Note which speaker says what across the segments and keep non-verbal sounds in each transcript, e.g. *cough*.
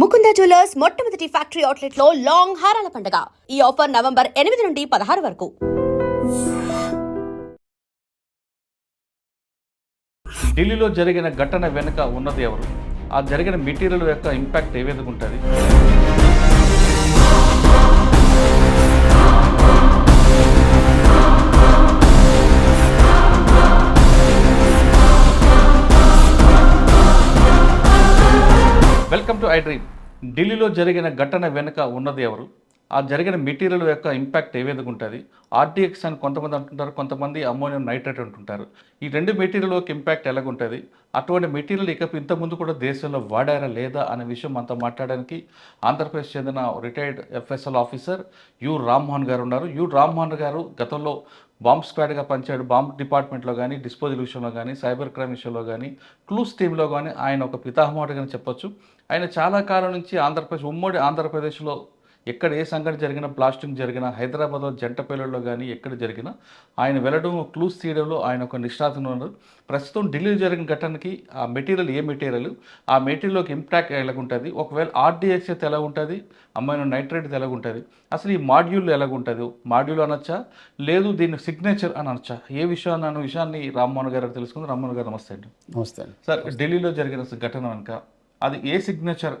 Speaker 1: Mukunda jewellers మొట్టమొదటి factory అవుట్లెట్లో long హారాల పండుగ. ఈ ఆఫర్ నవంబర్ ఎనిమిది నుండి పదహారు వరకు.
Speaker 2: ఢిల్లీలో జరిగిన ఘటన వెనుక ఉన్నది ఎవరు? ఆ జరిగిన మెటీరియల్ యొక్క ఇంపాక్ట్ ఏ విధంగా ఉంటుంది? Welcome to I dream. ఢిల్లీలో జరిగిన ఘటన వెనుక ఉన్నది ఎవరు? ఆ జరిగిన మెటీరియల్ యొక్క ఇంపాక్ట్ ఏ విధంగా ఉంటుంది? ఆర్టీఎక్స్ అని కొంతమంది అంటుంటారు కొంతమంది అమ్మోనియం నైట్రేట్ అంటుంటారు. ఈ రెండు మెటీరియల్ యొక్క ఇంపాక్ట్ ఎలాగుంటుంది అటువంటి మెటీరియల్ ఇక ఇంతకుముందు కూడా దేశంలో వాడారా లేదా అనే విషయం మనతో మాట్లాడడానికి ఆంధ్రప్రదేశ్ చెందిన retired FSL officer U Rammohan గారు ఉన్నారు. యు రామ్మోహన్ గారు గతంలో బాంబ్ స్క్వాడ్గా పనిచేయడు బాంబ్ డిపార్ట్మెంట్లో కానీ డిస్పోజల్ విషయంలో కానీ సైబర్ క్రైమ్ విషయంలో కానీ క్లూస్ టీంలో కానీ ఆయన ఒక పితామహుడుగా చెప్పొచ్చు. ఆయన చాలా కాలం నుంచి ఆంధ్రప్రదేశ్ ఉమ్మడి ఆంధ్రప్రదేశ్లో ఎక్కడ ఏ సంఘటన జరిగినా బ్లాస్టింగ్ జరిగినా హైదరాబాద్లో జంట పేలుల్లో కానీ ఎక్కడ జరిగినా ఆయన వెళ్ళడం క్లూస్ తీయడంలో ఆయన ఒక నిష్ణాతులు ఉన్నారు. ప్రస్తుతం ఢిల్లీలో జరిగిన ఘటనకి ఆ మెటీరియల్ ఏ మెటీరియల్? ఆ మెటీరియల్లోకి ఇంపాక్ట్ ఎలాగుంటుంది ఒకవేళ ఆర్డీఎక్స్ అయితే ఎలా ఉంటుంది? అమ్మాయిన నైట్రేట్ ఎలా ఉంటుంది? అసలు ఈ మాడ్యూల్ ఎలాగుంటుంది మాడ్యూల్ అనొచ్చా? లేదు దీన్ని సిగ్నేచర్ అని అనొచ్చా? ఏ విషయాన్ని అన్న విషయాన్ని రామ్మోహన్ గారు తెలుసుకుంది. రామ్మోహన్ గారు నమస్తే అండి.
Speaker 3: నమస్తే
Speaker 2: సార్ ఢిల్లీలో జరిగిన ఘటన వెనుక అది ఏ సిగ్నేచర్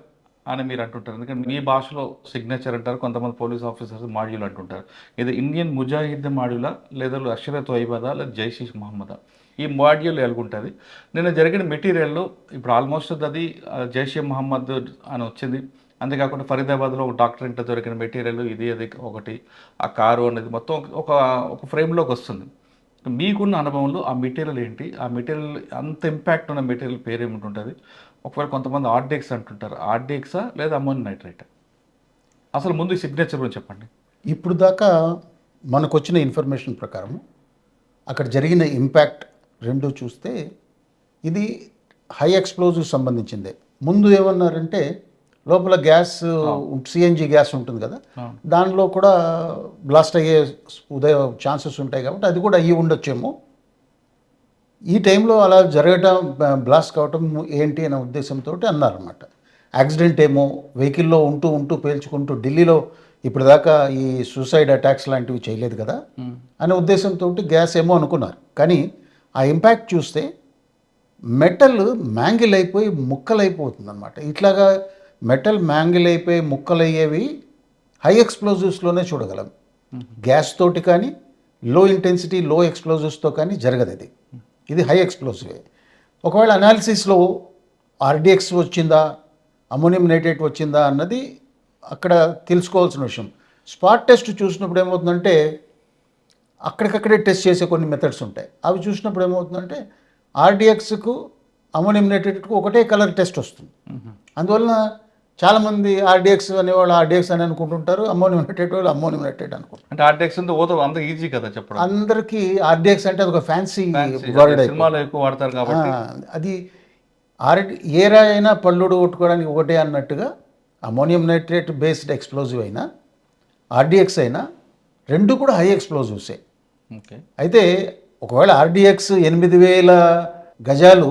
Speaker 2: అని మీరు అంటుంటారు? ఎందుకంటే మీ భాషలో సిగ్నేచర్ అంటారు కొంతమంది పోలీస్ ఆఫీసర్స్ మాడ్యూల్ అంటుంటారు. ఇది ఇండియన్ ముజాహిద్ మాడ్యూలా లేదా అక్షర వైబదా లేదా జైషీష్ మహమ్మదా? ఈ మాడ్యూల్ ఎలాగుంటుంది నిన్న జరిగిన మెటీరియల్లో ఇప్పుడు ఆల్మోస్ట్ అది జైషే మహమ్మద్ అని వచ్చింది. అంతేకాకుండా ఫరీదాబాద్లో ఒక డాక్టర్ ఇంట్లో దొరికిన మెటీరియల్ ఇది అది ఒకటి ఆ కారు అనేది మొత్తం ఒక ఒక ఫ్రేమ్లోకి వస్తుంది. మీకున్న అనుభవంలో ఆ మెటీరియల్ ఏంటి? ఆ మెటీరియల్ అంత ఇంపాక్ట్ ఉన్న మెటీరియల్ పేరు ఏమిటి ఒకవేళ కొంతమంది ఆర్డెక్స్ అంటుంటారు. ఆర్డెక్సా లేదా అమోన్ నైట్రేట్? అసలు ముందు సిగ్నేచర్ గురించి చెప్పండి.
Speaker 3: ఇప్పుడు దాకా మనకు వచ్చిన ఇన్ఫర్మేషన్ ప్రకారం అక్కడ జరిగిన ఇంపాక్ట్ రెండు చూస్తే ఇది హై ఎక్స్ప్లోజివ్ సంబంధించిందే. ముందు ఏమన్నారంటే లోపల గ్యాస్ సిఎన్జి గ్యాస్ ఉంటుంది కదా? దానిలో కూడా బ్లాస్ట్ అయ్యే ఉదయ ఛాన్సెస్ ఉంటాయి కాబట్టి అది కూడా అయ్యి ఉండొచ్చేమో. ఈ టైంలో అలా జరగటం బ్లాస్ట్ కావటం ఏంటి అనే ఉద్దేశంతో అన్నారన్నమాట. యాక్సిడెంట్ ఏమో వెహికల్లో ఉంటూ ఉంటూ పేల్చుకుంటూ ఢిల్లీలో ఇప్పటిదాకా ఈ సూసైడ్ అటాక్స్ లాంటివి చేయలేదు కదా అనే ఉద్దేశంతో గ్యాస్ ఏమో అనుకున్నారు. కానీ ఆ ఇంపాక్ట్ చూస్తే మెటల్ మ్యాంగిల్ అయిపోయి ముక్కలైపోతుంది అనమాట ఇట్లాగా మెటల్ మ్యాంగిల్ అయిపోయి ముక్కలయ్యేవి హై ఎక్స్ప్లోజివ్స్లోనే చూడగలం. గ్యాస్ తోటి కానీ లో ఇంటెన్సిటీ లో ఎక్స్ప్లోజివ్స్తో కానీ జరగదు ఇది ఇది హై ఎక్స్ప్లోజివ్ ఒకవేళ అనాలిసిస్లో ఆర్డిఎక్స్ వచ్చిందా అమోనియం నైట్రేట్ వచ్చిందా అన్నది అక్కడ తెలుసుకోవాల్సిన విషయం. స్పాట్ టెస్ట్ చూసినప్పుడు ఏమవుతుందంటే అక్కడికక్కడే టెస్ట్ చేసే కొన్ని మెథడ్స్ ఉంటాయి. అవి చూసినప్పుడు ఏమవుతుందంటే ఆర్డిఎక్స్కు అమోనియం నైట్రేట్కు ఒకటే కలర్ టెస్ట్ వస్తుంది. అందువలన చాలామంది ఆర్డిఎక్స్ అనేవాళ్ళు ఆర్డిఎక్స్ అని అనుకుంటుంటారు అమోనియం నైట్రేట్ వాళ్ళు అమోనియం నైట్రేట్ అనుకుంటారు.
Speaker 2: అంటే ఆర్డెక్స్ అంటే ఓతో అంత ఈజీ కదా చెప్పడం.
Speaker 3: అందరికీ ఆర్డిఎక్స్ అంటే అదొక ఫ్యాన్సీ. వర్డ్
Speaker 2: సినిమాలో ఎక్కువ వాడతారు కాబట్టి.
Speaker 3: అది ఆర్డి ఏ రాయి అయినా పళ్ళుడు కొట్టుకోవడానికి ఒకటే అన్నట్టుగా అమోనియం నైట్రేట్ బేస్డ్ ఎక్స్ప్లోజివ్ అయినా ఆర్డిఎక్స్ అయినా రెండు కూడా హై ఎక్స్ప్లోజివ్సే
Speaker 2: ఓకే.
Speaker 3: అయితే ఒకవేళ ఆర్డిఎక్స్ ఎనిమిది వేల గజాలు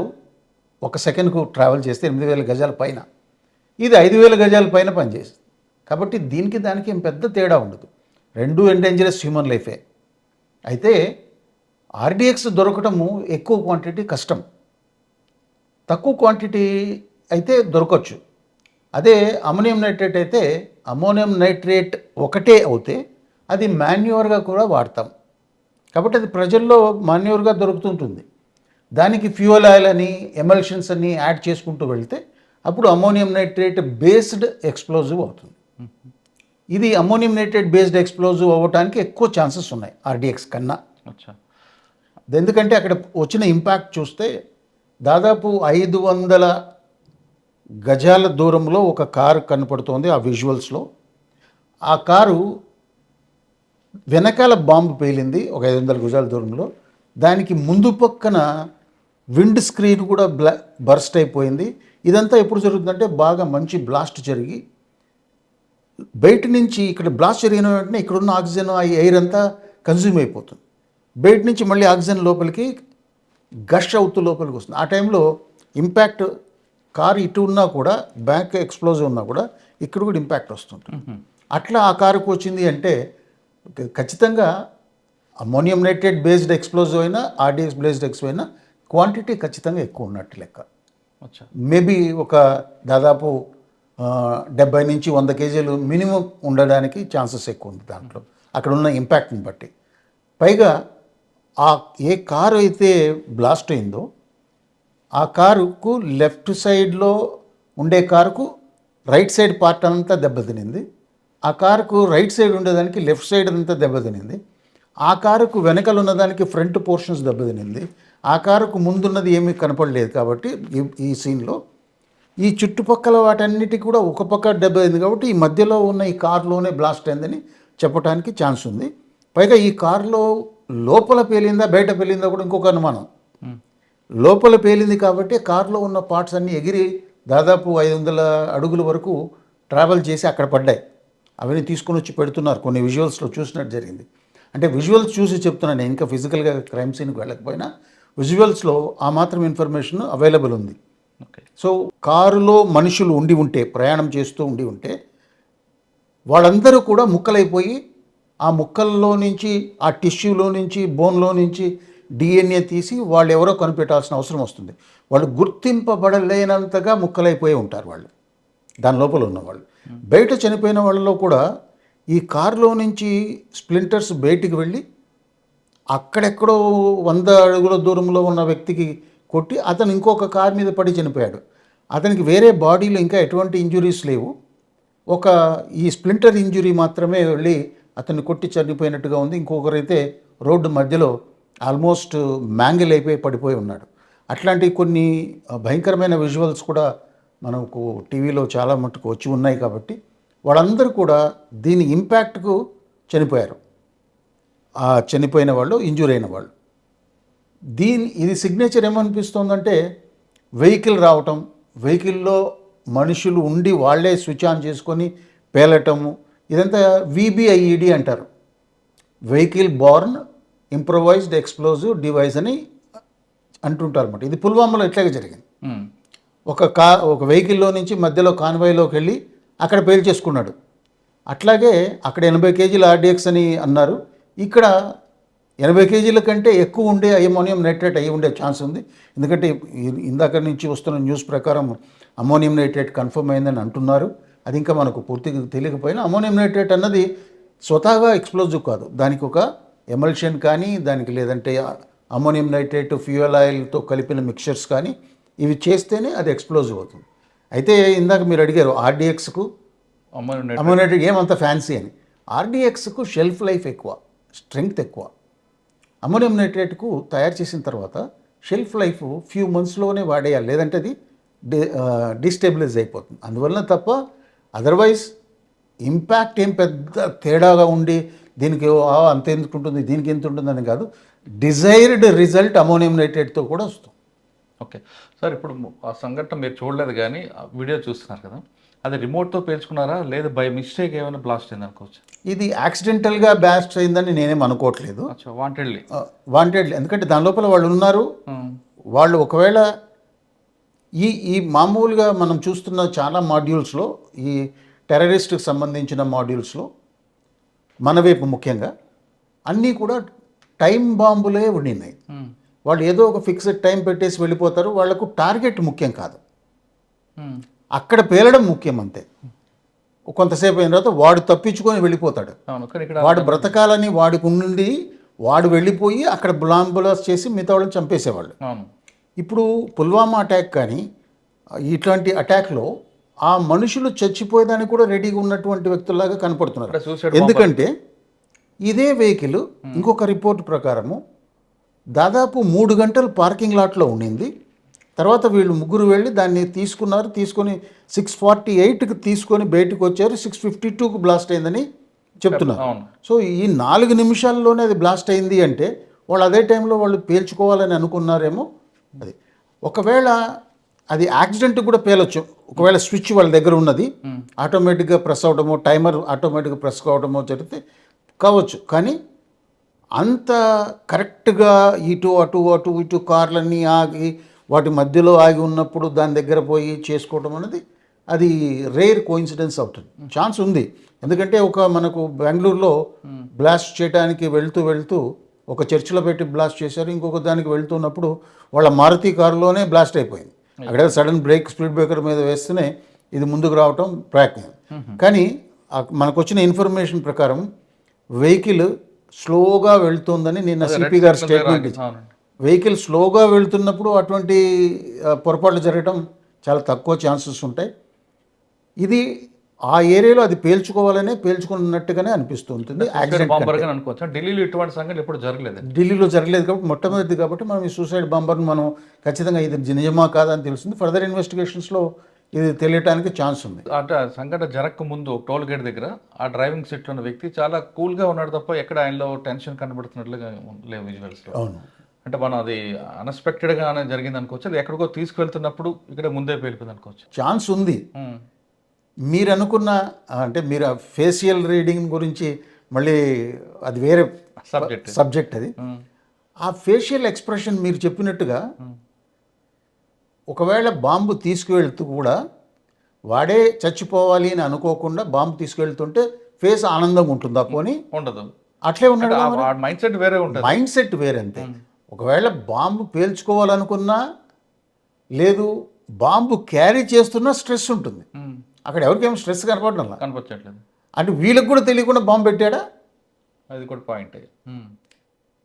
Speaker 3: ఒక సెకండ్కు ట్రావెల్ చేస్తే ఎనిమిది వేల గజాల పైన ఇది ఐదు వేల గజాల పైన పనిచేస్తుంది. కాబట్టి దీనికి దానికి ఏం పెద్ద తేడా ఉండదు. రెండు ఎండేంజరస్ హ్యూమన్ లైఫే అయితే ఆర్డిఎక్స్ దొరకటము ఎక్కువ క్వాంటిటీ కష్టం. తక్కువ క్వాంటిటీ అయితే దొరకచ్చు. అదే అమోనియం నైట్రేట్ అయితే అమోనియం నైట్రేట్ ఒకటే అవుతే అది మాన్యువర్గా కూడా వాడతాం. కాబట్టి అది ప్రజల్లో మాన్యువర్గా దొరుకుతుంటుంది. దానికి ఫ్యూయల్ ఆయిల్ అని ఎమల్షన్స్ అని యాడ్ చేసుకుంటూ వెళ్తే అప్పుడు అమోనియం నైట్రేట్ బేస్డ్ ఎక్స్ప్లోజివ్ అవుతుంది. ఇది అమోనియం నైట్రేట్ బేస్డ్ ఎక్స్ప్లోజివ్ అవ్వడానికి ఎక్కువ ఛాన్సెస్ ఉన్నాయి ఆర్డిఎక్స్ కన్నా.
Speaker 2: అచ్చా.
Speaker 3: ఎందుకంటే అక్కడ వచ్చిన ఇంపాక్ట్ చూస్తే దాదాపు ఐదు వందల గజాల దూరంలో ఒక కారు కనపడుతోంది ఆ విజువల్స్లో. ఆ కారు వెనకాల బాంబు పేలింది ఒక ఐదు వందల గజాల దూరంలో. దానికి ముందు పక్కన విండ్ స్క్రీన్ కూడా బ్లా బర్స్ట్ అయిపోయింది. ఇదంతా ఎప్పుడు జరుగుతుందంటే బాగా మంచి బ్లాస్ట్ జరిగి బయట నుంచి ఇక్కడ బ్లాస్ట్ జరిగిన వెంటనే ఇక్కడున్న ఆక్సిజన్ ఆ ఎయిర్ అంతా కన్జ్యూమ్ అయిపోతుంది. బయట నుంచి మళ్ళీ ఆక్సిజన్ లోపలికి గష్ అవుతూ లోపలికి వస్తుంది. ఆ టైంలో ఇంపాక్ట్ కారు ఇటు ఉన్నా కూడా బ్యాక్ ఎక్స్ప్లోజివ్ ఉన్నా కూడా ఇక్కడ కూడా ఇంపాక్ట్ వస్తుంటుంది. అట్లా ఆ కారుకు వచ్చింది అంటే ఖచ్చితంగా అమోనియం నైట్రేట్ బేస్డ్ ఎక్స్ప్లోజివ్ అయినా ఆర్డిఎక్స్ బేస్డ్ ఎక్స్ అయినా క్వాంటిటీ ఖచ్చితంగా ఎక్కువ ఉన్నట్టు లెక్క. మేబీ ఒక దాదాపు డెబ్బై నుంచి వంద కేజీలు మినిమం ఉండడానికి ఛాన్సెస్ ఎక్కువ ఉంది దాంట్లో. అక్కడ ఉన్న ఇంపాక్ట్ని బట్టి. పైగా ఆ ఏ కారు అయితే బ్లాస్ట్ అయిందో ఆ కారుకు లెఫ్ట్ సైడ్లో ఉండే కారుకు రైట్ సైడ్ పార్ట్ అంతా దెబ్బతినింది. ఆ కారుకు రైట్ సైడ్ ఉండేదానికి లెఫ్ట్ సైడ్ అంతా దెబ్బతినింది. ఆ కారుకు వెనకలు ఉన్నదానికి ఫ్రంట్ పోర్షన్స్ దెబ్బతినింది. ఆ కారుకు ముందున్నది ఏమీ కనపడలేదు కాబట్టి ఈ- ఈ సీన్లో ఈ చుట్టుపక్కల వాటన్నిటికీ కూడా ఒక పక్క దెబ్బతింది కాబట్టి ఈ మధ్యలో ఉన్న ఈ కారులోనే బ్లాస్ట్ అయిందని చెప్పడానికి ఛాన్స్ ఉంది. పైగా ఈ కారులో లోపల పేలిందా బయట పేలిందా కూడా ఇంకొక అనుమానం. లోపల పేలింది కాబట్టి కారులో ఉన్న పార్ట్స్ అన్నీ ఎగిరి దాదాపు ఐదు వందల అడుగుల వరకు ట్రావెల్ చేసి అక్కడ పడ్డాయి. అవన్నీ తీసుకొని వచ్చి పెడుతున్నారు. కొన్ని విజువల్స్లో చూసినట్టు జరిగింది. అంటే విజువల్స్ చూసి చెప్తున్నాను నేను. ఇంకా ఫిజికల్గా క్రైమ్ సీన్కి వెళ్ళకపోయినా విజువల్స్లో ఆ మాత్రం ఇన్ఫర్మేషన్ అవైలబుల్ ఉంది.
Speaker 2: ఓకే
Speaker 3: సో కారులో మనుషులు ఉండి ఉంటే ప్రయాణం చేస్తూ ఉండి ఉంటే వాళ్ళందరూ కూడా ముక్కలైపోయి ఆ ముక్కల్లో నుంచి ఆ టిష్యూలో నుంచి బోన్లో నుంచి డిఎన్ఏ తీసి వాళ్ళు ఎవరో కనిపెట్టాల్సిన అవసరం వస్తుంది. వాళ్ళు గుర్తింపబడలేనంతగా ముక్కలైపోయి ఉంటారు వాళ్ళు. దాని లోపల ఉన్నవాళ్ళు. బయట చనిపోయిన వాళ్ళలో కూడా ఈ కారులో నుంచి స్ప్లింటర్స్ బయటికి వెళ్ళి అక్కడెక్కడో వంద అడుగుల దూరంలో ఉన్న వ్యక్తికి కొట్టి అతను ఇంకొక కార్ మీద పడి చనిపోయాడు. అతనికి వేరే బాడీలో ఇంకా ఎటువంటి ఇంజురీస్ లేవు. ఒక ఈ స్ప్లింటర్ ఇంజురీ మాత్రమే వెళ్ళి అతన్ని కొట్టి చనిపోయినట్టుగా ఉంది. ఇంకొకరైతే రోడ్డు మధ్యలో ఆల్మోస్ట్ మ్యాంగిల్ అయిపోయి పడిపోయి ఉన్నాడు. అట్లాంటి కొన్ని భయంకరమైన విజువల్స్ కూడా మనకు టీవీలో చాలా మట్టుకు వచ్చి ఉన్నాయి కాబట్టి వాళ్ళందరూ కూడా దీని ఇంపాక్ట్కు చనిపోయారు. చనిపోయిన వాళ్ళు ఇంజూర్ అయిన వాళ్ళు. దీని ఇది సిగ్నేచర్ ఏమనిపిస్తోందంటే వెహికల్ రావటం వెహికల్లో మనుషులు ఉండి వాళ్ళే స్విచ్ ఆన్ చేసుకొని పేలటము ఇదంతా విబిఐఈడి అంటారు. Vehicle borne improvised explosive device అని అంటుంటారు అన్నమాట. ఇది పుల్వామాలో ఇట్లాగే జరిగింది. ఒక కా ఒక వెహికల్లో నుంచి మధ్యలో కాన్వాయ్లోకి వెళ్ళి అక్కడ పేల్చేసుకున్నాడు. అట్లాగే అక్కడ ఎనభై కేజీల ఆర్డిఎక్స్ అని అన్నారు. ఇక్కడ ఎనభై కేజీల కంటే ఎక్కువ ఉండే అమోనియం నైట్రేట్ అయి ఉండే ఛాన్స్ ఉంది. ఎందుకంటే ఇందాక నుంచి వస్తున్న న్యూస్ ప్రకారం అమోనియం నైట్రేట్ కన్ఫర్మ్ అయిందని అంటున్నారు. అది ఇంకా మనకు పూర్తిగా తెలియకపోయినా అమోనియం నైట్రేట్ అన్నది స్వతహాగా ఎక్స్ప్లోజివ్ కాదు. దానికి ఒక ఎమల్షన్ కానీ దానికి లేదంటే అమోనియం నైట్రేట్ ఫ్యూయల్ ఆయిల్తో కలిపిన మిక్చర్స్ కానీ ఇవి చేస్తేనే అది ఎక్స్ప్లోజివ్ అవుతుంది. అయితే ఇందాక మీరు అడిగారు ఆర్డిఎక్స్కు.
Speaker 2: అమ్మని నెట్
Speaker 3: అమోనేటెడ్ ఏమంత ఫ్యాన్సీ అని. ఆర్డిఎక్స్కు షెల్ఫ్ లైఫ్ ఎక్కువ. స్ట్రెంగ్త్ ఎక్కువ. అమోనియం నైట్రేట్కు తయారు చేసిన తర్వాత షెల్ఫ్ లైఫ్ ఫ్యూ మంత్స్లోనే వాడేయాలి. లేదంటే అది డి డిస్టెబిలైజ్ అయిపోతుంది. అందువలన తప్ప అదర్వైజ్ ఇంపాక్ట్ ఏం పెద్ద తేడాగా ఉండి దీనికి అంత ఎందుకు ఉంటుంది దీనికి ఎంత ఉంటుందని కాదు. డిజైర్డ్ రిజల్ట్ అమోనియం నైట్రేట్తో కూడా వస్తుంది.
Speaker 2: ఓకే. సార్ ఇప్పుడు ఆ సంఘటన మీరు చూడలేదు కానీ ఆ వీడియో చూస్తున్నారు కదా? అది రిమోట్తో పేల్చుకున్నారా? లేదు బై మిస్టేక్ ఏమైనా బ్లాస్ట్ అయింది అనుకోవచ్చు?
Speaker 3: ఇది యాక్సిడెంటల్గా బ్యాస్ట్ అయిందని నేనేం అనుకోవట్లేదు.
Speaker 2: వాంటెడ్లీ
Speaker 3: వాంటెడ్ ఎందుకంటే దాని లోపల వాళ్ళు ఉన్నారు. వాళ్ళు ఒకవేళ ఈ ఈ మామూలుగా మనం చూస్తున్న చాలా మాడ్యూల్స్లో ఈ టెర్రరిస్ట్కి సంబంధించిన మాడ్యూల్స్లో మన వైపు ముఖ్యంగా అన్నీ కూడా టైం బాంబులే ఉండినాయి వాళ్ళు ఏదో ఒక ఫిక్స్డ్ టైం పెట్టేసి వెళ్ళిపోతారు. వాళ్ళకు టార్గెట్ ముఖ్యం కాదు. అక్కడ పేలడం ముఖ్యం అంతే కొంతసేపు అయిన తర్వాత వాడు తప్పించుకొని వెళ్ళిపోతాడు. వాడు బ్రతకాలని వాడికి ఉండి వాడు వెళ్ళిపోయి అక్కడ బ్లాంబులాస్ చేసి మిగతా వాళ్ళని చంపేసేవాళ్ళు. ఇప్పుడు పుల్వామా అటాక్ కానీ ఇట్లాంటి అటాక్లో ఆ మనుషులు చచ్చిపోయేదానికి కూడా రెడీగా ఉన్నటువంటి వ్యక్తుల్లాగా కనపడుతున్నారు. ఎందుకంటే ఇదే వెహికల్ ఇంకొక రిపోర్ట్ ప్రకారము దాదాపు మూడు గంటలు పార్కింగ్ లాట్లో ఉండింది. తర్వాత వీళ్ళు ముగ్గురు వెళ్ళి దాన్ని తీసుకున్నారు. తీసుకొని సిక్స్ ఫార్టీ ఎయిట్కి తీసుకొని బయటకు వచ్చారు. సిక్స్ ఫిఫ్టీ టూకి బ్లాస్ట్ అయిందని చెప్తున్నారు. సో ఈ నాలుగు నిమిషాల్లోనే అది బ్లాస్ట్ అయింది అంటే వాళ్ళు అదే టైంలో వాళ్ళు పేల్చుకోవాలని అనుకున్నారేమో అది. ఒకవేళ అది యాక్సిడెంట్ కూడా పేలొచ్చు. ఒకవేళ స్విచ్ వాళ్ళ దగ్గర ఉన్నది ఆటోమేటిక్గా ప్రెస్ అవడమో టైమర్ ఆటోమేటిక్గా ప్రెస్ కావడమో జరిగితే కావచ్చు. కానీ అంత కరెక్ట్గా ఇటు అటు అటు ఇటు కార్లన్నీ ఆగి వాటి మధ్యలో ఆగి ఉన్నప్పుడు దాని దగ్గర పోయి చేసుకోవడం అనేది అది రేర్ కోయిన్సిడెన్స్ అవుతుంది. ఛాన్స్ ఉంది. ఎందుకంటే ఒక మనకు బెంగళూరులో బ్లాస్ట్ చేయడానికి వెళ్తూ వెళ్తూ ఒక చర్చిలో పెట్టి బ్లాస్ట్ చేశారు. ఇంకొక దానికి వెళ్తున్నప్పుడు వాళ్ళ మారుతి కారులోనే బ్లాస్ట్ అయిపోయింది. అక్కడ సడన్ బ్రేక్ స్పీడ్ బ్రేకర్ మీద వేస్తేనే ఇది ముందుకు రావటం ప్రయత్నం. కానీ మనకు వచ్చిన ఇన్ఫర్మేషన్ ప్రకారం వెహికల్ స్లోగా వెళ్తుందని నిన్న సిపి గారు స్టేట్మెంట్ ఇచ్చారు. వెహికల్ స్లోగా వెళ్తున్నప్పుడు అటువంటి పొరపాట్లు జరగడం చాలా తక్కువ ఛాన్సెస్ ఉంటాయి. ఇది ఆ ఏరియాలో అది పేల్చుకోవాలనే పేల్చుకున్నట్టుగానే యాక్సిడెంట్
Speaker 2: అనుకోవచ్చు? ఢిల్లీలో ఇటువంటి సంఘటన ఎప్పుడు జరగలేదు?
Speaker 3: ఢిల్లీలో జరగలేదు కాబట్టి మొట్టమొదటిది కాబట్టి మనం ఈ సూసైడ్ బాంబర్ని మనం ఖచ్చితంగా ఇది నిజమా కాదా అని తెలుస్తుంది. ఫర్దర్ ఇన్వెస్టిగేషన్స్లో ఇది తెలియటానికి ఛాన్స్ ఉంది.
Speaker 2: అంటే సంఘటన జరగక ముందు టోల్ గేట్ దగ్గర ఆ డ్రైవింగ్ సీట్లో ఉన్న వ్యక్తి చాలా కూల్గా ఉన్నాడు తప్ప ఎక్కడ ఆయనలో టెన్షన్ కనబడుతున్నట్లుగా లేవు విజువల్స్లో.
Speaker 3: అవును.
Speaker 2: అంటే మనం అది అన్ఎక్స్పెక్టెడ్ గానే జరిగింది అనుకోవచ్చు అది ఎక్కడికో తీసుకెళ్తున్నప్పుడు ఇక్కడ ముందే పేలిపోయింది అనుకోవచ్చు
Speaker 3: ఛాన్స్ ఉంది. మీరు అనుకున్న అంటే మీరు ఫేషియల్ రీడింగ్ గురించి మళ్ళీ అది వేరే
Speaker 2: Subject.
Speaker 3: సబ్జెక్ట్ అది. ఆ ఫేషియల్ ఎక్స్ప్రెషన్ మీరు చెప్పినట్టుగా ఒకవేళ బాంబు తీసుకువెళ్తూ కూడా వాడే చచ్చిపోవాలి అని అనుకోకుండా బాంబు తీసుకువెళ్తుంటే ఫేస్ ఆనందంగా ఉంటుందా పోనీ?
Speaker 2: ఉండదు.
Speaker 3: అట్లే ఉన్నాడు
Speaker 2: మైండ్ సెట్ వేరే ఉంటుంది.
Speaker 3: మైండ్ సెట్ వేరంతే ఒకవేళ బాంబు పేల్చుకోవాలనుకున్నా లేదు బాంబు క్యారీ చేస్తున్నా స్ట్రెస్ ఉంటుంది. అక్కడ ఎవరికేమో స్ట్రెస్ కనపడడం లా.
Speaker 2: కనిపించట్లేదు
Speaker 3: అంటే వీళ్ళకి కూడా తెలియకుండా బాంబు పెట్టాడా?
Speaker 2: అది కూడా పాయింట్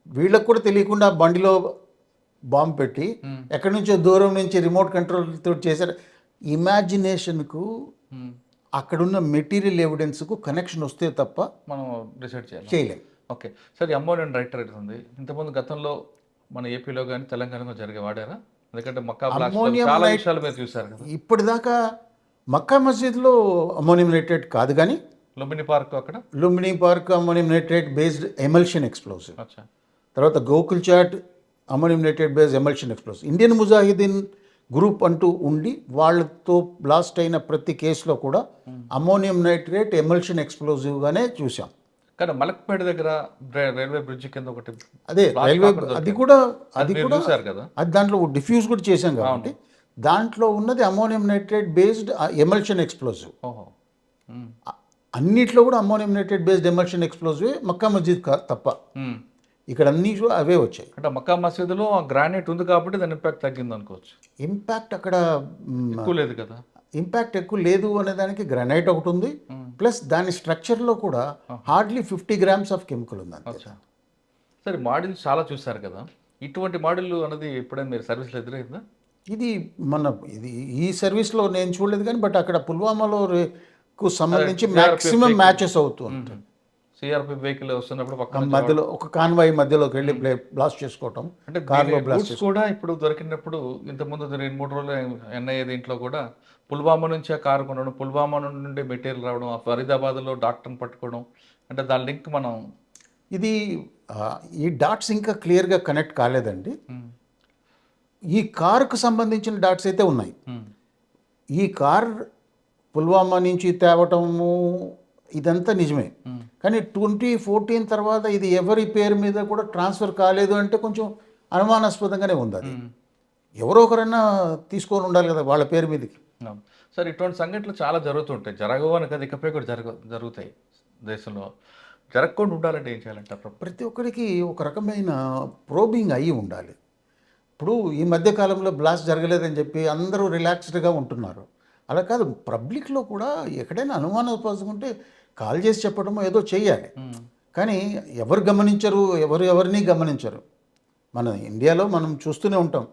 Speaker 3: వీళ్ళకి కూడా తెలియకుండా బండిలో బాంబు పెట్టి ఎక్కడి నుంచో దూరం నుంచి రిమోట్ కంట్రోల్ తోటి చేశారు. ఇమాజినేషన్కు అక్కడున్న మెటీరియల్ ఎవిడెన్స్కు కనెక్షన్ వస్తే తప్ప
Speaker 2: మనం డిసైడ్ చేయాలి?
Speaker 3: చేయలేం.
Speaker 2: ఓకే. సరే అమ్మోనియన్ రైటర్ ఉంది. ఇంతకుముందు గతంలో మన ఏపీలో కానీ తెలంగాణలో జరిగే వాడారా? ఎందుకంటే మక్కా చాలా విషయాలు మీరు చూసారు కదా.
Speaker 3: ఇప్పటిదాకా మక్కా మస్జిద్లో అమోనియం నైట్రేట్ కాదు కానీ
Speaker 2: లుంబిని పార్క్ అక్కడ?
Speaker 3: Lumbini park ammonium nitrate based emulsion explosive.
Speaker 2: అచ్చా.
Speaker 3: తర్వాత Gokul Chat ammonium nitrate based emulsion explosive. Indian Mujahideen group అంటూ ఉండి వాళ్ళతో బ్లాస్ట్ అయిన ప్రతి కేసులో కూడా అమోనియం నైట్రేట్ ఎమల్షన్ ఎక్స్ప్లోజివ్గానే చూసాం
Speaker 2: కానీ మలక్పేట దగ్గర రైల్వే బ్రిడ్జ్ కింద ఒకటి
Speaker 3: అదే రైల్వే అది కూడా అది కూడా
Speaker 2: కదా.
Speaker 3: అది దాంట్లో డిఫ్యూజ్ కూడా చేశాం కాబట్టి దాంట్లో ఉన్నది ammonium nitrate based emulsion explosive. అన్నిట్లో కూడా ammonium nitrate based emulsion explosive Mecca Masjid తప్ప. ఇక్కడ అన్ని అవే వచ్చాయి.
Speaker 2: అంటే మక్కా మసీదులో గ్రానైట్ ఉంది కాబట్టి దాని ఇంపాక్ట్ తగ్గింది అనుకోవచ్చు.
Speaker 3: ఇంపాక్ట్ అక్కడ
Speaker 2: లేదు కదా.
Speaker 3: ఇంపాక్ట్ ఎక్కువ లేదు అనే దానికి గ్రానైట్ ఒకటి ఉంది. ప్లస్ దాని స్ట్రక్చర్లో కూడా hardly fifty grams of chemical ఉంది
Speaker 2: సరే మాడ్యూల్స్ చాలా చూసారు కదా. ఇటువంటి మాడ్యూల్ అనేది ఎప్పుడైనా మీరు సర్వీస్లో ఎదురైందా?
Speaker 3: ఇది మన ఇది ఈ సర్వీస్లో నేను చూడలేదు కానీ బట్ అక్కడ పుల్వామాలో కు సంబంధించి మ్యాక్సిమం మ్యాచెస్ అవుతుంది
Speaker 2: సిఆర్పి వెహికల్ వస్తున్నప్పుడు పక్కన
Speaker 3: మధ్యలో ఒక కాన్వాయ్ మధ్యలోకి వెళ్ళి బ్లాస్ట్ చేసుకోవటం
Speaker 2: అంటే
Speaker 3: కార్లో బ్లాస్ట్
Speaker 2: కూడా ఇప్పుడు దొరికినప్పుడు ఇంతకుముందు రెండు మూడు రోజులు ఎన్ఐఏ దీంట్లో కూడా పుల్వామా నుంచి ఆ కారు కొనడం పుల్వామా నుండి మెటీరియల్ రావడం ఆ ఫరీదాబాద్లో డాక్టర్ని పట్టుకోవడం అంటే దాని లింక్ మనం
Speaker 3: ఇది ఈ డాట్స్ ఇంకా క్లియర్గా కనెక్ట్ కాలేదండి. ఈ కారుకు సంబంధించిన డాట్స్ అయితే ఉన్నాయి. ఈ కార్ పుల్వామా నుంచి తేవటము ఇదంతా నిజమే. కానీ ట్వంటీ ఫోర్టీన్ తర్వాత ఇది ఎవరి పేరు మీద కూడా ట్రాన్స్ఫర్ కాలేదు అంటే కొంచెం అనుమానాస్పదంగానే ఉంది అది. ఎవరో ఒకరన్నా తీసుకొని ఉండాలి కదా వాళ్ళ పేరు మీదకి.
Speaker 2: సరే ఇటువంటి సంఘటనలు చాలా జరుగుతుంటాయి. జరగవు అని కదా ఇకపై కూడా జరగ జరుగుతాయి దేశంలో. జరగకుండా ఉండాలంటే ఏం చేయాలంటారు?
Speaker 3: ప్రతి ఒక్కరికి ఒక రకమైన ప్రోబింగ్ అయ్యి ఉండాలి. ఇప్పుడు ఈ మధ్య కాలంలో బ్లాస్ట్ జరగలేదని చెప్పి అందరూ రిలాక్స్డ్గా ఉంటున్నారు. అలా కాదు పబ్లిక్లో కూడా ఎక్కడైనా అనుమానాస్పదం ఉంటే కాల్ చేసి చెప్పడం ఏదో చేయాలి. కానీ ఎవరు గమనించరు ఎవరు ఎవరిని గమనించరు. మన ఇండియాలో మనం చూస్తూనే ఉంటాం.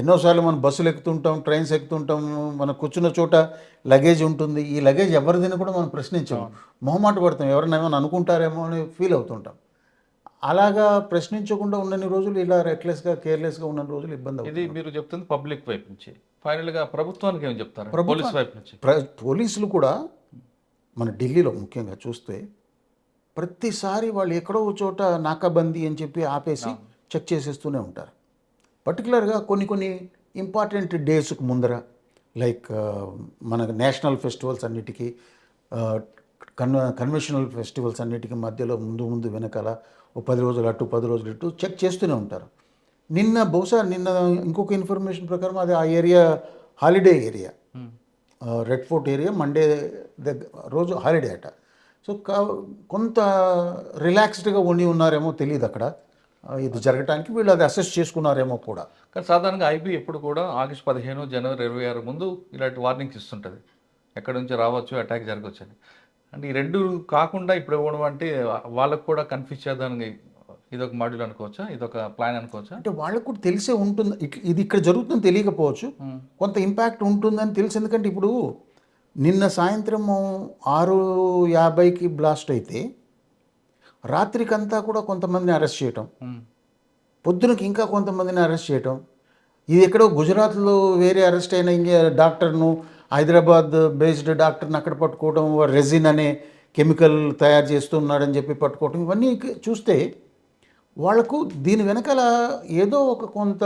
Speaker 3: ఎన్నోసార్లు మనం బస్సులు ఎక్కుతుంటాం ట్రైన్స్ ఎక్కుతుంటాం మనం కూర్చున్న చోట లగేజ్ ఉంటుంది. ఈ లగేజ్ ఎవరిదని కూడా మనం ప్రశ్నించాం మొహమాట పడతాం. ఎవరైనా ఏమైనా అనుకుంటారేమో అని ఫీల్ అవుతుంటాం. అలాగా ప్రశ్నించకుండా ఉన్నన్ని రోజులు ఇలా రెక్లెస్గా కేర్లెస్గా ఉన్న రోజులు ఇబ్బంది
Speaker 2: ఇది మీరు చెప్తుంది పబ్లిక్ వైపు నుంచి. ఫైనల్గా ప్రభుత్వానికి ఏం చెప్తారు? పోలీస్ వైపు నుంచి.
Speaker 3: పోలీసులు కూడా మన ఢిల్లీలో ముఖ్యంగా చూస్తే ప్రతిసారి వాళ్ళు ఎక్కడో చోట నాకాబందీ అని చెప్పి ఆపేసి చెక్ చేసేస్తూనే ఉంటారు. పర్టికులర్గా కొన్ని కొన్ని ఇంపార్టెంట్ డేస్కు ముందర లైక్ మన నేషనల్ ఫెస్టివల్స్ అన్నిటికీ కన్ కన్వెన్షనల్ ఫెస్టివల్స్ అన్నిటికీ మధ్యలో ముందు ముందు వెనకాల ఓ పది రోజులు అటు పది రోజులు ఇటు చెక్ చేస్తూనే ఉంటారు. నిన్న బహుశా నిన్న ఇంకొక ఇన్ఫర్మేషన్ ప్రకారం అది ఆ area holiday area. Red Fort area Monday దగ్గర రోజు హాలిడే అట. సో కా కొంత రిలాక్స్డ్గా ఉండి ఉన్నారేమో తెలియదు అక్కడ ఇది జరగటానికి వీళ్ళు అది అసెస్ చేసుకున్నారేమో కూడా.
Speaker 2: కానీ సాధారణంగా ఐబీ ఎప్పుడు కూడా ఆగస్ట్ పదిహేను జనవరి ఇరవై ఆరు ముందు ఇలాంటి వార్నింగ్స్ ఇస్తుంటుంది. ఎక్కడి నుంచి రావచ్చు అటాక్ జరగవచ్చు అని అంటే ఈ రెండు కాకుండా ఇప్పుడు ఇవ్వడం అంటే వాళ్ళకు కూడా కన్ఫ్యూజ్ చేద్దానికి ఇది ఒక మాడ్యూల్ అనుకోవచ్చా? ఇది ఒక ప్లాన్ అనుకోవచ్చా?
Speaker 3: అంటే వాళ్ళకు కూడా తెలిసే ఉంటుంది. ఇది ఇక్కడ జరుగుతుందని తెలియకపోవచ్చు. కొంత ఇంపాక్ట్ ఉంటుందని తెలుసు. ఎందుకంటే ఇప్పుడు నిన్న సాయంత్రం ఆరు యాభైకి బ్లాస్ట్ అయితే రాత్రికంతా కూడా కొంతమందిని అరెస్ట్ చేయటం. పొద్దునకి ఇంకా కొంతమందిని అరెస్ట్ చేయటం. ఇది ఎక్కడో గుజరాత్లో వేరే అరెస్ట్ అయిన ఇంకే డాక్టర్ను హైదరాబాద్ బేస్డ్ డాక్టర్ని అక్కడ పట్టుకోవడం రెజిన్ అనే కెమికల్ తయారు చేస్తున్నాడని చెప్పి పట్టుకోవటం ఇవన్నీ చూస్తే వాళ్ళకు దీని వెనకాల ఏదో ఒక కొంత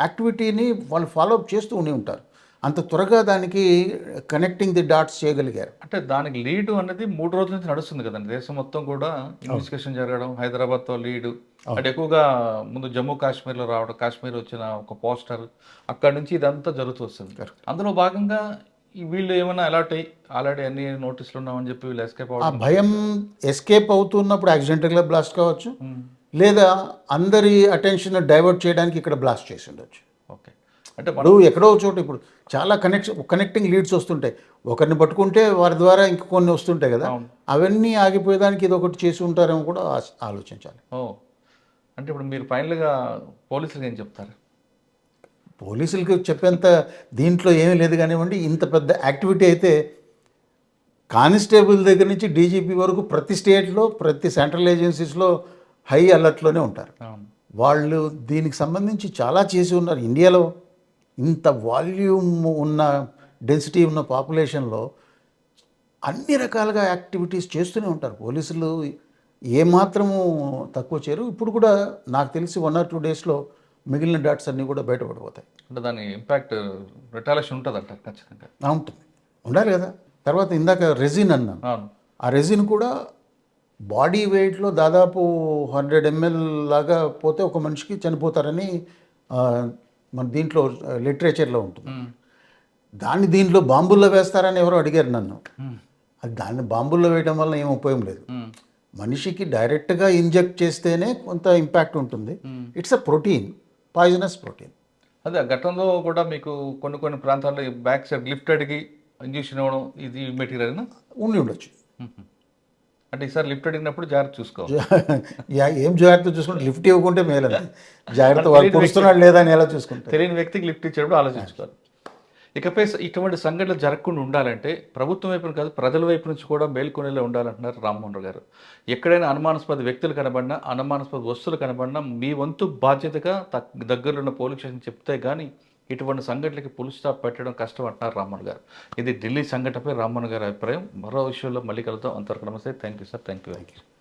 Speaker 3: యాక్టివిటీని వాళ్ళు ఫాలోఅప్ చేస్తూ ఉండి ఉంటారు. అంత త్వరగా దానికి కనెక్టింగ్ ది డాట్స్ చేయగలిగారు.
Speaker 2: అంటే దానికి లీడ్ అనేది మూడు రోజుల నుంచి నడుస్తుంది కదండి. దేశం మొత్తం కూడా ఇన్వెస్టిగేషన్ జరగడం హైదరాబాద్తో లీడ్ అంటే ఎక్కువగా ముందు జమ్మూ కాశ్మీర్లో రావడం కాశ్మీర్ వచ్చిన ఒక పోస్టర్ అక్కడ నుంచి ఇదంతా జరుగుతూ వస్తుంది. అందులో భాగంగా ఈ వీళ్ళు ఏమైనా అలర్ట్ అయ్యి ఆల్రెడీ అన్ని నోటీసులు ఉన్నామని చెప్పి వీళ్ళు ఎస్కేప్
Speaker 3: ఆ
Speaker 2: అవ్వడం
Speaker 3: భయం ఎస్కేప్ అవుతున్నప్పుడు యాక్సిడెంటల్గా బ్లాస్ట్ కావచ్చు. లేదా అందరి అటెన్షన్ డైవర్ట్ చేయడానికి ఇక్కడ బ్లాస్ట్ చేసి ఉండొచ్చు.
Speaker 2: అంటే
Speaker 3: ఇప్పుడు ఎక్కడో చోట ఇప్పుడు చాలా కనెక్షన్ కనెక్టింగ్ లీడ్స్ వస్తుంటాయి. ఒకరిని పట్టుకుంటే వారి ద్వారా ఇంక కొన్ని వస్తుంటాయి కదా. అవన్నీ ఆగిపోయేదానికి ఇది ఒకటి చేసి ఉంటారేమో కూడా ఆలోచించాలి.
Speaker 2: ఓ. అంటే ఇప్పుడు మీరు ఫైనల్గా పోలీసులకు ఏం చెప్తారు?
Speaker 3: పోలీసులకి చెప్పేంత దీంట్లో ఏమీ లేదు కానివ్వండి ఇంత పెద్ద యాక్టివిటీ అయితే కానిస్టేబుల్ దగ్గర నుంచి డీజీపీ వరకు ప్రతి స్టేట్లో ప్రతి సెంట్రల్ ఏజెన్సీస్లో హై అలర్ట్లోనే ఉంటారు. వాళ్ళు దీనికి సంబంధించి చాలా చేసి ఉన్నారు. ఇండియాలో ఇంత వాల్యూమ్ ఉన్న డెన్సిటీ ఉన్న పాపులేషన్లో అన్ని రకాలుగా యాక్టివిటీస్ చేస్తూనే ఉంటారు. పోలీసులు ఏమాత్రము తక్కువ చేయరు. ఇప్పుడు కూడా నాకు తెలిసి వన్ ఆర్ టూ డేస్లో మిగిలిన డాట్స్ అన్నీ కూడా బయటపడిపోతాయి.
Speaker 2: అంటే దాని ఇంపాక్ట్ రిటాలేషన్ ఉంటుంది అంటారు ఖచ్చితంగా
Speaker 3: ఉంటుంది. ఉండాలి కదా. తర్వాత ఇందాక రెజిన్ అన్నాను. ఆ రెజిన్ కూడా బాడీ వెయిట్లో దాదాపు హండ్రెడ్ ఎంఎల్ లాగా పోతే ఒక మనిషికి చనిపోతారని మన దీంట్లో లిటరేచర్లో ఉంటుంది. దాన్ని దీంట్లో బాంబుల్లో వేస్తారని ఎవరో అడిగారు నన్ను. అది దాన్ని బాంబుల్లో వేయడం వల్ల ఏం ఉపయోగం లేదు. మనిషికి డైరెక్ట్గా ఇంజెక్ట్ చేస్తేనే కొంత ఇంపాక్ట్ ఉంటుంది. It's a protein poisonous protein.
Speaker 2: అదే గతంలో కూడా మీకు కొన్ని కొన్ని ప్రాంతాల్లో బ్యాక్ సైడ్ లిఫ్ట్ అడిగి ఇంజక్షన్ ఇవ్వడం ఇది మెటీరియల్
Speaker 3: ఉండి ఉండొచ్చు.
Speaker 2: అంటే ఈసారి లిఫ్ట్ అడిగినప్పుడు జాగ్రత్త చూసుకో
Speaker 3: యా- ఏం జాగ్రత్త చూసుకుంటే? లిఫ్ట్ ఇవ్వకుంటే మేలండి *laughs* జాగ్రత్త వాడు పొడుస్తున్నాడు లేదా అని ఎలా చూసుకుంటారు?
Speaker 2: తెలియని వ్యక్తికి లిఫ్ట్ ఇచ్చేటప్పుడు ఆలోచించుకోవాలి. ఇకపై ఇటువంటి సంఘటనలు జరగకుండా ఉండాలంటే ప్రభుత్వం వైపు కాదు ప్రజల వైపు నుంచి కూడా మేల్కొనేలా ఉండాలంటున్నారు రామ్మోహన్ గారు. ఎక్కడైనా అనుమానాస్పద వ్యక్తులు కనబడినా అనుమానాస్పద వస్తువులు కనబడినా మీ వంతు బాధ్యతగా దగ్గరలో ఉన్న పోలీస్ స్టేషన్ చెప్తే కానీ ఇటువంటి సంఘటనలకి పులుస్టాప్ పెట్టడం కష్టం అంటున్నారు రామ్మోహన్ గారు. ఇది ఢిల్లీ సంఘటనపై రామ్మోహన్ గారి అభిప్రాయం. మరో విషయంలో మళ్ళీ కలుద్దాం. అంతవరకు నమస్తే. Thank you sir thank you thank you